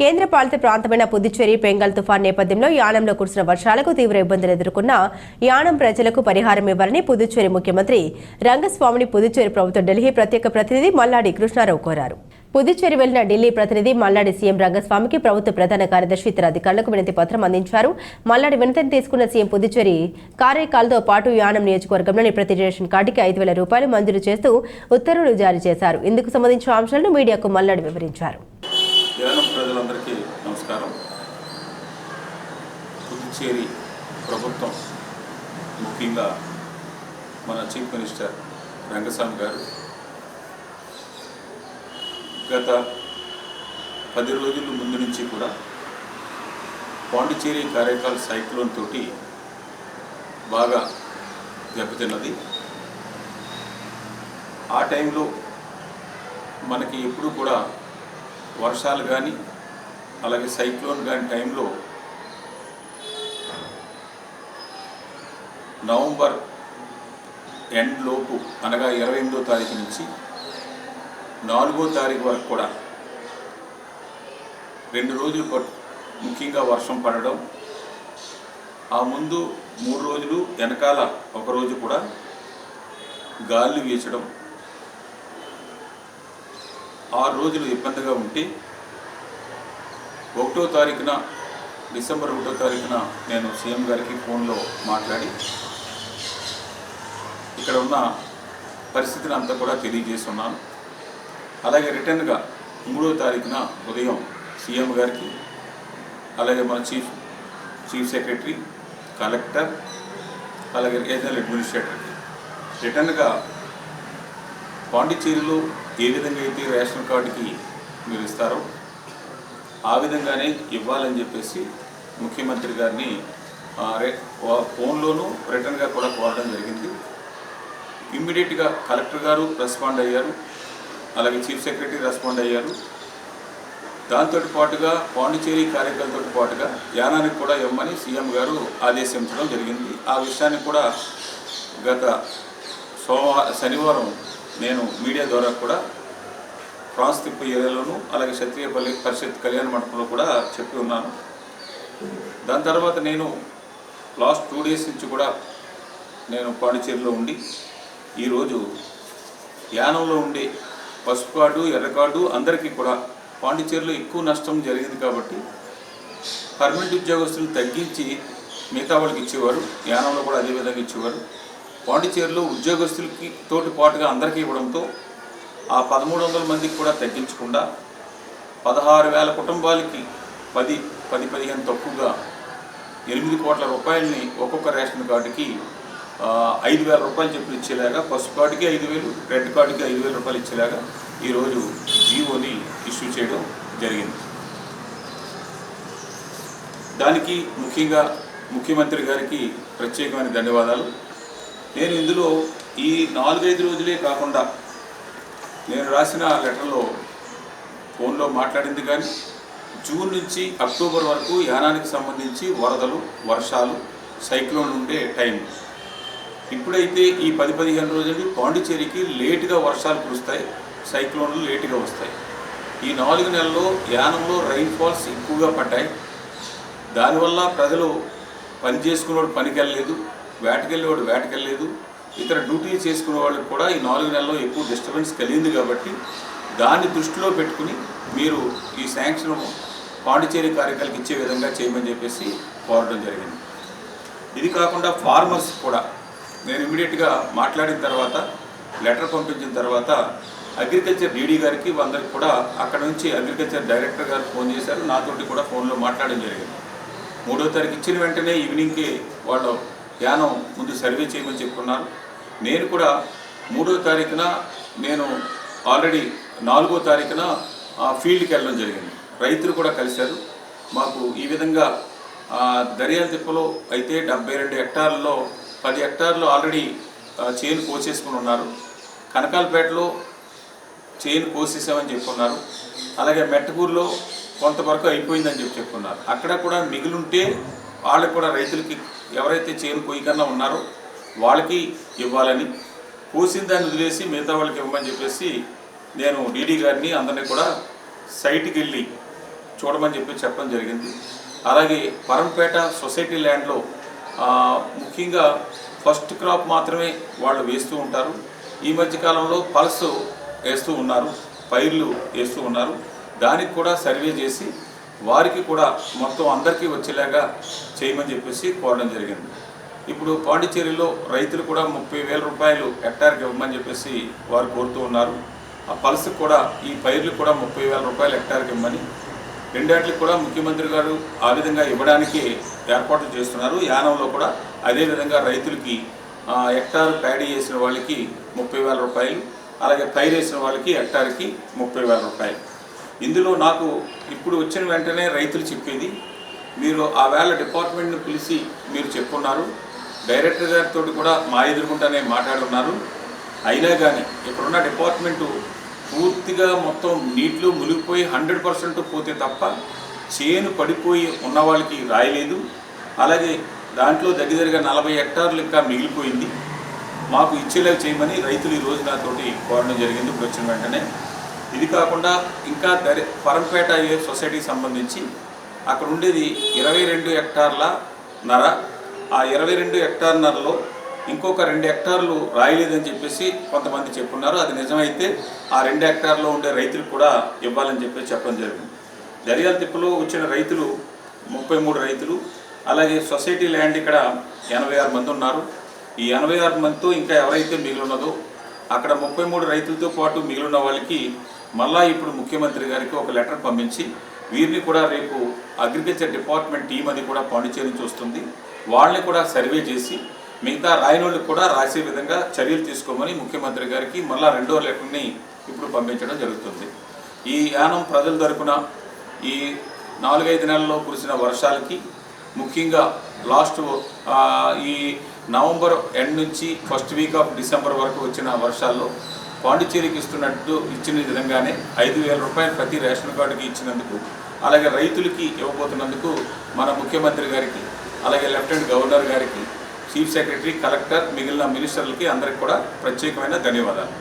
కేంద్ర పాలిత ప్రాంతమైన పుదుచ్చేరి పెంగల్ తుఫాన్ నేపథ్యంలో యానంలో కురిసిన వర్షాలకు తీవ్ర ఇబ్బందులు ఎదుర్కొన్న యానం ప్రజలకు పరిహారం ఇవ్వాలని పుదుచ్చేరి ముఖ్యమంత్రి రంగస్వామిని పుదుచ్చేరి ప్రభుత్వ ఢిల్లీ ప్రత్యేక ప్రతినిధి మల్లాడి కృష్ణారావు కోరారు. పుదుచ్చేరి వెళ్ళిన ఢిల్లీ ప్రతినిధి మల్లాడి సీఎం రంగస్వామికి ప్రభుత్వ ప్రధాన కార్యదర్శి ఇతర అధికారులకు వినతి పత్రం అందించారు. మల్లాడి వినతిని తీసుకున్న సీఎం పుదుచ్చేరి కార్యకాలతో పాటు యానం నియోజకవర్గంలోని ప్రతి రేషన్ కార్డుకి ఐదు వేల రూపాయలు మంజూరు చేస్తూ ఉత్తర్వులు జారీ చేశారు. ఇందుకు సంబంధించిన అంశాలను మీడియాకు మల్లాడి వివరించారు. యానం ప్రజలందరికీ నమస్కారం. పుదుచ్చేరి ప్రభుత్వం ముఖ్యంగా మన చీఫ్ మినిస్టర్ రంగస్వామి గారు గత పది రోజుల ముందు నుంచి కూడా పాండిచేరి కార్యకాల సైక్లోన్ తోటి బాగా దెబ్బతిన్నది. ఆ టైంలో మనకి ఎప్పుడు కూడా వర్షాలు కానీ అలాగే సైక్లోన్ కానీ టైంలో నవంబర్ ఎండ్ లోపు అనగా ఇరవై ఎనిమిదో తారీఖు నుంచి నాలుగో తారీఖు వరకు కూడా రెండు రోజులు పట్- ముఖ్యంగా వర్షం పడడం ఆ ముందు మూడు రోజులు వెనకాల ఒక రోజు కూడా గాలి వీచడం ఆరు రోజులు ఇబ్బందిగా ఉంటే ఒకటో తారీఖున డిసెంబర్ ఒకటో తారీఖున నేను సీఎం గారికి ఫోన్లో మాట్లాడి ఇక్కడ ఉన్న పరిస్థితిని అంతా కూడా తెలియజేస్తున్నాను. అలాగే రిటర్న్గా మూడో తారీఖున ఉదయం సీఎం గారికి అలాగే మన చీఫ్ చీఫ్ సెక్రటరీ కలెక్టర్ అలాగే రీజనల్ అడ్మినిస్ట్రేటర్కి. రిటర్న్గా పాండిచ్చేరిలో ఏ విధంగా అయితే రేషన్ కార్డుకి మీరు ఇస్తారో ఆ విధంగానే ఇవ్వాలని చెప్పేసి ముఖ్యమంత్రి గారిని ఆ, రే- వా- ఫోన్లోనూ రిటర్న్గా కూడా కోరడం జరిగింది. ఇమ్మీడియట్గా కలెక్టర్ గారు రెస్పాండ్ అయ్యారు. అలాగే చీఫ్ సెక్రటరీ రెస్పాండ్ అయ్యారు. దాంతో పాటుగా పాండిచేరి కార్యకర్తలతో పాటుగా యానానికి కూడా ఇవ్వమని సీఎం గారు ఆదేశించడం జరిగింది. ఆ విషయాన్ని కూడా గత సోమవారం శనివారం నేను మీడియా ద్వారా కూడా ఫ్రాన్స్ తిప్పు ఏరియాలోను అలాగే క్షత్రియపల్లి పరిషత్ కళ్యాణ మండపంలో కూడా చెప్పి ఉన్నాను. దాని తర్వాత నేను లాస్ట్ టూ డేస్ నుంచి కూడా నేను పాండిచేరిలో ఉండి ఈరోజు యానంలో ఉండే పసుపు కార్డు ఎర్ర కార్డు అందరికీ కూడా పాండిచేరిలో ఎక్కువ నష్టం జరిగింది కాబట్టి పర్మనెంట్ ఉద్యోగస్తులు తగ్గించి మిగతా వాళ్ళకి ఇచ్చేవారు యానంలో కూడా అదే విధంగా ఇచ్చేవారు. పాండిచేరిలో ఉద్యోగస్తులకి తోటి పాటుగా అందరికీ ఇవ్వడంతో ఆ పదమూడు వందల మందికి కూడా తగ్గించకుండా పదహారు వేల కుటుంబాలకి పది పది పదిహేను తక్కువగా ఎనిమిది కోట్ల రూపాయలని ఒక్కొక్క రేషన్ కార్డుకి ఐదు వేల రూపాయలు చెప్పి ఇచ్చేలాగా పసుపు కార్డుకి ఐదు వేలు రెడ్ కార్డుకి ఐదు వేల రూపాయలు ఇచ్చేలాగా ఈరోజు జీవోని ఇష్యూ చేయడం జరిగింది. దానికి ముఖ్యంగా ముఖ్యమంత్రి గారికి ప్రత్యేకమైన ధన్యవాదాలు. నేను ఇందులో ఈ నాలుగైదు రోజులే కాకుండా నేను రాసిన లెటర్లో ఫోన్లో మాట్లాడింది కానీ జూన్ నుంచి అక్టోబర్ వరకు యానానికి సంబంధించి వరదలు వర్షాలు సైక్లోన్ ఉండే టైం. ఇప్పుడైతే ఈ పది పదిహేను రోజులు పాండిచేరికి లేటుగా వర్షాలు కురుస్తాయి సైక్లోన్లు లేటుగా వస్తాయి. ఈ నాలుగు నెలల్లో యానంలో రైన్ ఫాల్స్ ఎక్కువగా పడ్డాయి. దానివల్ల ప్రజలు పని చేసుకునేవాడు పనికి వెళ్ళలేదు వేటకెళ్ళేవాడు వేటకెళ్ళలేదు. ఇతర డ్యూటీ చేసుకునే వాళ్ళకి కూడా ఈ నాలుగు నెలల్లో ఎక్కువ డిస్టర్బెన్స్ కలిగింది కాబట్టి దాన్ని దృష్టిలో పెట్టుకుని మీరు ఈ శాంక్షన్ పాండిచేరి కార్యక్రమాలకు ఇచ్చే విధంగా చేయమని చెప్పేసి కోరడం జరిగింది. ఇది కాకుండా ఫార్మర్స్ కూడా నేను ఇమీడియట్గా మాట్లాడిన తర్వాత లెటర్ పంపించిన తర్వాత అగ్రికల్చర్ డీడీ గారికి అందరికి కూడా అక్కడ నుంచి అగ్రికల్చర్ డైరెక్టర్ గారు ఫోన్ చేశారు. నాతోటి కూడా ఫోన్లో మాట్లాడడం జరిగింది. మూడో తారీఖు ఇచ్చిన వెంటనే ఈవినింగ్కి వాళ్ళు యానం ముందు సర్వే చేయమని చెప్పుకున్నారు నేను కూడా మూడో తారీఖున నేను ఆల్రెడీ నాలుగో తారీఖున ఆ, ఫీల్డ్కి వెళ్ళడం జరిగింది. రైతులు కూడా కలిశారు. మాకు ఈ విధంగా ఆ, తిప్పలో అయితే డెబ్బై రెండు హెక్టార్లలో పది హెక్టార్లు ఆల్రెడీ చేను కోసేసుకుని ఉన్నారు. కనకాలపేటలో చేను కోసేసామని చెప్పుకున్నారు. అలాగే మెట్టకూరులో కొంతవరకు అయిపోయిందని చెప్పి చెప్పుకున్నారు. అక్కడ కూడా మిగిలింటే వాళ్ళకు కూడా రైతులకి ఎవరైతే చేను కొయ్యకన్నా ఉన్నారో వాళ్ళకి ఇవ్వాలని కోసిన దాన్ని వదిలేసి మిగతా వాళ్ళకి ఇవ్వమని చెప్పేసి నేను డీడీ గారిని అందరినీ కూడా సైట్కి వెళ్ళి చూడమని చెప్పి చెప్పడం జరిగింది. అలాగే పరంపేట సొసైటీ ల్యాండ్లో ముఖ్యంగా ఫస్ట్ క్రాప్ మాత్రమే వాళ్ళు వేస్తూ ఉంటారు. ఈ మధ్యకాలంలో పల్స్ వేస్తూ ఉన్నారు పైర్లు వేస్తూ ఉన్నారు. దానికి కూడా సర్వే చేసి వారికి కూడా మొత్తం అందరికీ వచ్చేలాగా చేయమని చెప్పేసి కోరడం జరిగింది. ఇప్పుడు పాండిచ్చేరిలో రైతులు కూడా ముప్పై వేల రూపాయలు హెక్టార్కి ఇవ్వమని చెప్పేసి వారు కోరుతూ ఉన్నారు. ఆ పల్స్కి కూడా ఈ పైర్లు కూడా ముప్పై వేల రూపాయలు హెక్టార్కి ఇవ్వమని రెండేట్లకు కూడా ముఖ్యమంత్రి గారు ఆ విధంగా ఇవ్వడానికి ఏర్పాట్లు చేస్తున్నారు. యానంలో కూడా అదే విధంగా రైతులకి హెక్టార్ ప్యాడీ చేసిన వాళ్ళకి ముప్పై వేల రూపాయలు అలాగే పైరు వేసిన వాళ్ళకి హెక్టార్కి ముప్పై వేల రూపాయలు. ఇందులో నాకు ఇప్పుడు వచ్చిన వెంటనే రైతులు చెప్పేది మీరు ఆ వేళ డిపార్ట్మెంట్ను పిలిచి మీరు చెప్పున్నారు డైరెక్టర్ గారితో కూడా మా ఎదుర్కొంటానే మాట్లాడున్నారు. అయినా కానీ ఇప్పుడున్న డిపార్ట్మెంటు పూర్తిగా మొత్తం నీటిలో మునిగిపోయి హండ్రెడ్ పర్సెంట్ పోతే తప్ప చేను పడిపోయి ఉన్న వాళ్ళకి రాయలేదు. అలాగే దాంట్లో దగ్గరగా నలభై హెక్టార్లు ఇంకా మిగిలిపోయింది. మాకు ఇచ్చేలాగా చేయమని రైతులు ఈ రోజు నాతోటి కోరడం జరిగింది. ఇప్పుడు వచ్చిన వెంటనే ఇది కాకుండా ఇంకా దరి పరంపేట సొసైటీకి సంబంధించి అక్కడ ఉండేది ఇరవై రెండు హెక్టార్ల నర. ఆ ఇరవై రెండు హెక్టార్నరలో ఇంకొక రెండు హెక్టార్లు రాయలేదని చెప్పేసి కొంతమంది చెప్పున్నారు. అది నిజమైతే ఆ రెండు హెక్టార్లో ఉండే రైతులు కూడా ఇవ్వాలని చెప్పేసి చెప్పడం జరిగింది. దర్యాల తిప్పలో వచ్చిన రైతులు ముప్పై మూడు రైతులు అలాగే సొసైటీ ల్యాండ్ ఇక్కడ ఎనభై ఆరు మంది ఉన్నారు. ఈ ఎనభై ఆరు మందితో ఇంకా ఎవరైతే మిగిలి ఉన్నదో అక్కడ ముప్పై మూడు రైతులతో పాటు మిగిలిన వాళ్ళకి మళ్ళా ఇప్పుడు ముఖ్యమంత్రి గారికి ఒక లెటర్ పంపించి వీరిని కూడా రేపు అగ్రికల్చర్ డిపార్ట్మెంట్ టీం అది కూడా పాండిచేరి నుంచి వస్తుంది. వాళ్ళని కూడా సర్వే చేసి మిగతా రాయనోళ్ళకి కూడా రాసే విధంగా చర్యలు తీసుకోమని ముఖ్యమంత్రి గారికి మళ్ళా రెండో లెటర్ని ఇప్పుడు పంపించడం జరుగుతుంది. ఈ యానం ప్రజల తరపున ఈ నాలుగైదు నెలల్లో కురిసిన వర్షాలకి ముఖ్యంగా లాస్ట్ ఈ నవంబర్ ఎండ్ నుంచి ఫస్ట్ వీక్ ఆఫ్ డిసెంబర్ వరకు వచ్చిన వర్షాల్లో పాండిచ్చేరికి ఇస్తున్నట్టు ఇచ్చిన విధంగానే ఐదు వేల రూపాయలు ప్రతి రేషన్ కార్డుకి ఇచ్చినందుకు అలాగే రైతులకి ఇవ్వబోతున్నందుకు మన ముఖ్యమంత్రి గారికి అలాగే లెఫ్టినెంట్ గవర్నర్ గారికి చీఫ్ సెక్రటరీ కలెక్టర్ మిగిలిన మినిస్టర్లకి అందరికి కూడా ప్రత్యేకమైన ధన్యవాదాలు.